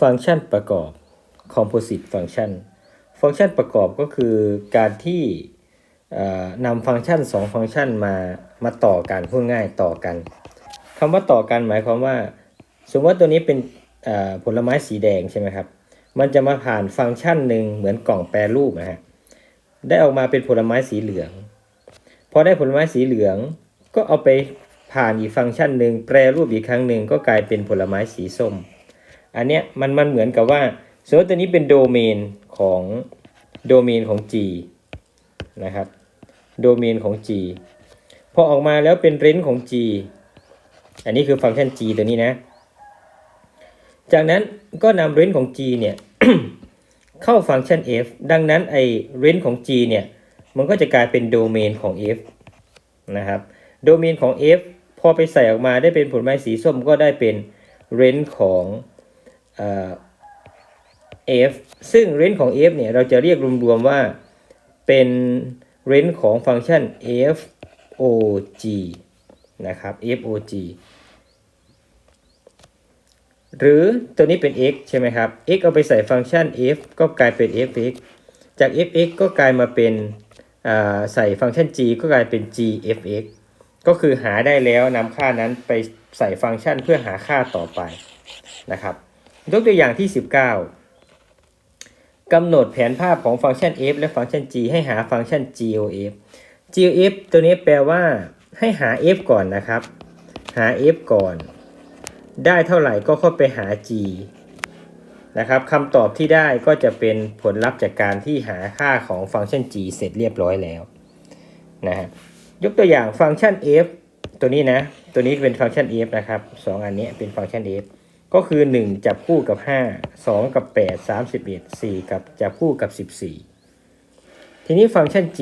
ฟังก์ชันประกอบ composite function ฟังก์ชันประกอบก็คือการที่นำฟังก์ชัน 2 ฟังก์ชันมามาต่อกันพูดง่ายต่อกันคำว่าต่อกันหมายความว่า สมมติว่าตัวนี้เป็นผลไม้สีแดงใช่ไหมครับ มันจะมาผ่านฟังก์ชันหนึ่งเหมือนกล่องแปรรูปนะฮะได้ออกมาเป็นผลไม้สีเหลืองพอได้ผลไม้สีเหลืองก็เอาไปผ่านอีกฟังก์ชันหนึ่งแปรรูปอีกครั้งหนึ่งก็กลายเป็นผลไม้สีส้ม อันเนี้ยมันมันเหมือนกับว่าสมมติตัวนี้เป็นโดเมนของโดเมนของ G นะครับโดเมนของ G พอออกมาแล้วเป็นเรนของ G อันนี้คือฟังก์ชัน G ตัวนี้นะ จากนั้นก็นำเรนของ G เนี่ยเข้าฟังก์ชัน F ดังนั้นไอเรนของ G เนี่ยมันก็จะกลายเป็นโดเมนของ F นะครับโดเมนของ F พอไปใส่ออกมาได้เป็นผลไม้สีส้มก็ได้เป็นเรนของ เอ่อ f ซึ่ง range ของ f เนี่ยเราจะเรียกรวมๆว่าเป็น range ของฟังก์ชัน fog นะครับ fog หรือตัวนี้เป็น x ใช่ไหมครับ x เอาไปใส่ฟังก์ชัน f ก็กลายเป็น fx จาก fx ก็กลายมาเป็นใส่ฟังก์ชัน g ก็กลายเป็น gfx ก็คือหาได้แล้วนำค่านั้นไปใส่ฟังก์ชันเพื่อหาค่าต่อไปนะครับ ยกตัวอย่างที่ 19กำหนดแผนภาพของฟังก์ชัน f และฟังก์ชัน g ให้หาฟังก์ชัน gof gof ตัวนี้แปลว่าให้หา f ก่อนนะครับ หา f ก่อน ได้เท่าไหร่ก็เข้าไปหา g นะครับคำตอบที่ได้ก็จะเป็นผลลัพธ์จากการที่หาค่าของฟังก์ชัน g เสร็จเรียบร้อยแล้วนะฮะยกตัวอย่างฟังก์ชัน f ตัวนี้นะ ตัวนี้เป็นฟังก์ชัน f นะครับสองอันนี้เป็นฟังก์ชัน f ก็คือ 1 จับคู่กับ 5 2 กับ 8 31 4 กับจับคู่กับ 14 ทีนี้ฟังก์ชัน g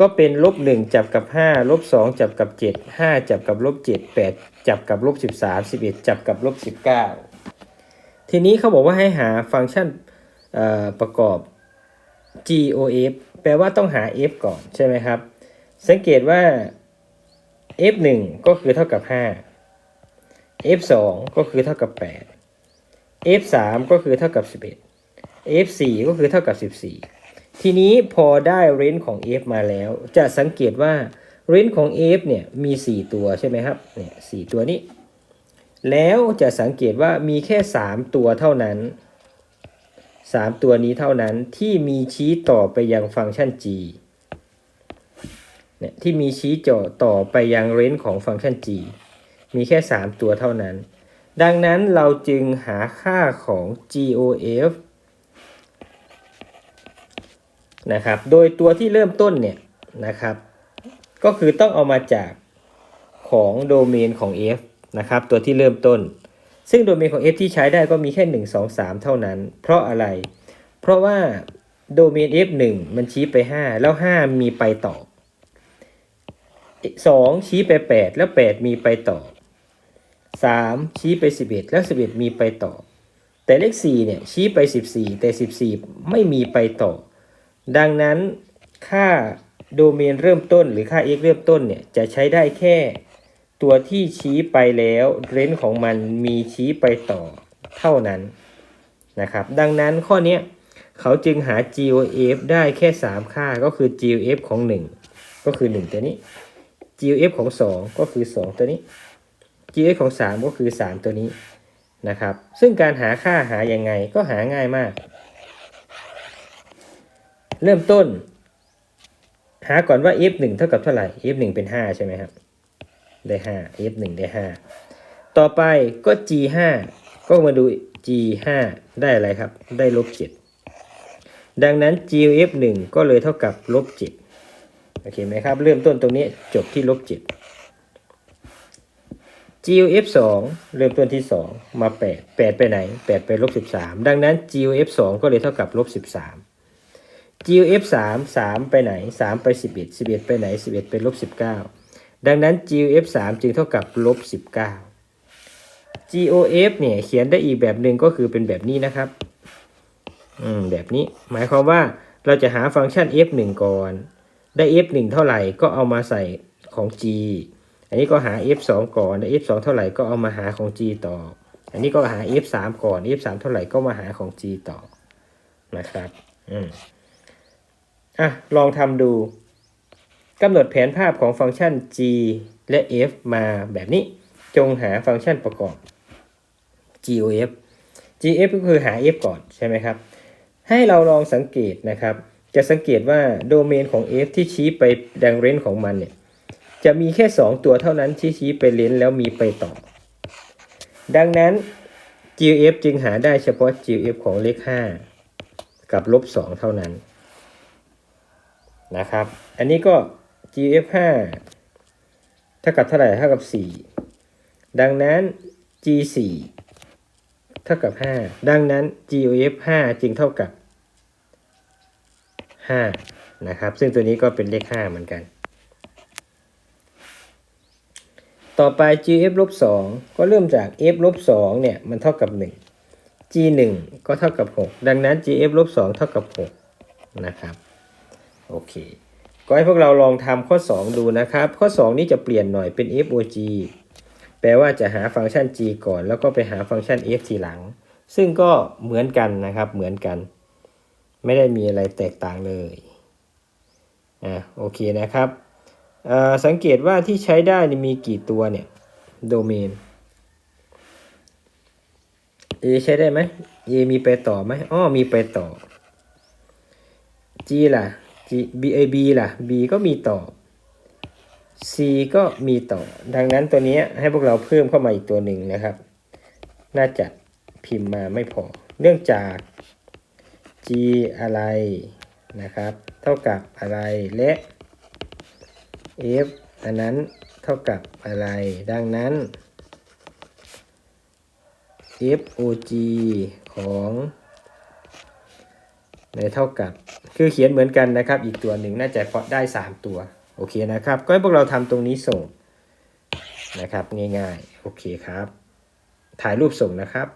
ก็เป็นลบ1จับกับ5ลบ2จับกับ 7 5 จับกับลบ7 8 จับกับลบ13 11 จับกับลบ19 ทีนี้เขาบอกว่าให้หาฟังก์ชันประกอบ gof แปลว่าต้องหา f ก่อนใช่ไหมครับ สังเกตว่า f 1 ก็คือเท่ากับ 5 f 2ก็คือเท่ากับ 8 f 3ก็คือเท่ากับ 11 f 4ก็คือเท่ากับ 14 ทีนี้พอได้เรนจ์ของ f มาแล้ว จะสังเกตว่าเรนจ์ของ f เนี่ยมี 4 ตัวใช่ไหมครับเนี่ยสตัวนี้ แล้วจะสังเกตว่ามีแค่ 3 ตัวเท่านั้น 3 ตัวนี้เท่านั้นที่มีชี้ต่อไปยังฟังก์ชัน g เนี่ยที่มีชี้จ่อต่อไปยังเรนจ์ของฟังก์ชัน g มีแค่ 3 ตัวเท่านั้น ดังนั้นเราจึงหาค่าของ GOF นะครับ โดยตัวที่เริ่มต้นเนี่ยนะครับ ก็คือต้องเอามาจากของโดเมนของ F นะครับ ตัวที่เริ่มต้น ซึ่งโดเมนของ F ที่ใช้ได้ก็มีแค่ 1 2 3 เท่านั้น เพราะอะไร เพราะว่าโดเมน F 1มันชี้ไป 5 แล้ว 5 มีไปต่อ 2 ชี้ไป 8 แล้ว 8 มีไปต่อ 3ชี้ไป11แล้ว11มีไปต่อ แต่เลข4เนี่ยชี้ไป14แต่14ไม่มีไปต่อ ดังนั้นค่าโดเมนเริ่มต้นหรือค่า x เริ่มต้นเนี่ยจะใช้ได้แค่ตัวที่ชี้ไปแล้วเรนจ์ของมันมีชี้ไปต่อเท่านั้นนะครับ ดังนั้นข้อนี้เขาจึงหา GOF ได้แค่ 3 ค่าก็คือ GOF ของ 1 ก็คือ 1 ตัวนี้ GOF ของ 2 ก็คือ 2 ตัวนี้ GOF ของ 3 ก็คือ 3 ตัวนี้นะครับ ซึ่งการหาค่าหายังไงก็หาง่ายมาก เริ่มต้น หาก่อนว่า f 1เท่ากับเท่าไหร่ f 1เป็น 5 ใช่ไหมครับ ได้ 5 f 1ได้ 5 ต่อไปก็ g 5ก็มาดู g 5ได้อะไรครับ ได้ลบ7ดังนั้น g f 1ก็เลยเท่ากับลบ7โอเคไหมครับ เริ่มต้นตรงนี้จบที่ลบ7 GUF 2เริ่มต้นที่ 2 มา 8 8 ไปไหน 8 ไปลบ13 ดังนั้น GUF 2ก็เลยเท่ากับลบ13 GUF 3 3 ไปไหน 3 ไป 11 11 ไปไหน 11 ไปลบ19 ดังนั้น GUF 3จึงเท่ากับลบ19 GOF เนี่ยเขียนได้อีกแบบหนึ่งก็คือเป็นแบบนี้นะครับอืมแบบนี้หมายความว่าเราจะหาฟังก์ชัน f 1ก่อน ได้ f 1เท่าไหร่ก็เอามาใส่ของ g อันนี้ก็หา f 2 ก่อน f 2 เท่าไหร่ก็เอามาหาของ g ต่อ อันนี้ก็หา f 3 ก่อน f 3 เท่าไหร่ก็มาหาของ g ต่อนะครับ อืมอะ ลองทำดูกำหนดแผนภาพของฟังก์ชัน g และ f มาแบบนี้ จงหาฟังก์ชันประกอบ gof gf ก็คือหา f ก่อนใช่ไหมครับ ให้เราลองสังเกตนะครับ จะสังเกตว่าโดเมนของ f ที่ชี้ไปดังเรนของมันเนี่ย จะมีแค่ 2 ตัวเท่านั้นที่ชี้ไปเลนแล้วมีไปต่อ ดังนั้น GF จึงหาได้เฉพาะ GF ของเลข 5 กับลบ 2 เท่านั้นนะครับ อันนี้ก็ GF 5เท่ากับเท่าไหร่เท่ากับ 4 ดังนั้น G4 เท่ากับ 5 ดังนั้น GF 5จึงเท่ากับ 5 นะครับ ซึ่งตัวนี้ก็เป็นเลข 5 เหมือนกัน ต่อไป gf ลบ2ก็เริ่มจาก f ลบ2เนี่ยมันเท่ากับ 1 g 1ก็เท่ากับ 6 ดังนั้น gf ลบ2เท่ากับ 6 นะครับ โอเค ก็ให้พวกเราลองทำข้อ 2 ดูนะครับ ข้อ 2 นี้จะเปลี่ยนหน่อยเป็น fog แปลว่าจะหาฟังก์ชัน g ก่อน แล้วก็ไปหาฟังก์ชัน f ทีหลัง ซึ่งก็เหมือนกันนะครับ เหมือนกัน ไม่ได้มีอะไรแตกต่างเลย อะโอเคนะครับ สังเกตว่าที่ใช้ได้มีกี่ตัวเนี่ย โดเมน A ใช้ได้ไหม A มีไปต่อไหมอ้อมีไปต่อ G ล่ะ G B A B ล่ะ B ก็มีต่อ C ก็มีต่อ ดังนั้นตัวนี้ให้พวกเราเพิ่มเข้ามาอีกตัวหนึ่งนะครับ น่าจะพิมพ์มาไม่พอ เนื่องจาก G อะไรนะครับ เท่ากับอะไรและ f อันนั้นเท่ากับอะไร ดังนั้น fog ของในเท่ากับ คือเขียนเหมือนกันนะครับ อีกตัวหนึ่งน่าจะพอได้ 3 ตัว โอเคนะครับ ก็ให้พวกเราทำตรงนี้ส่งนะครับ ง่ายๆ โอเคครับ ถ่ายรูปส่งนะครับ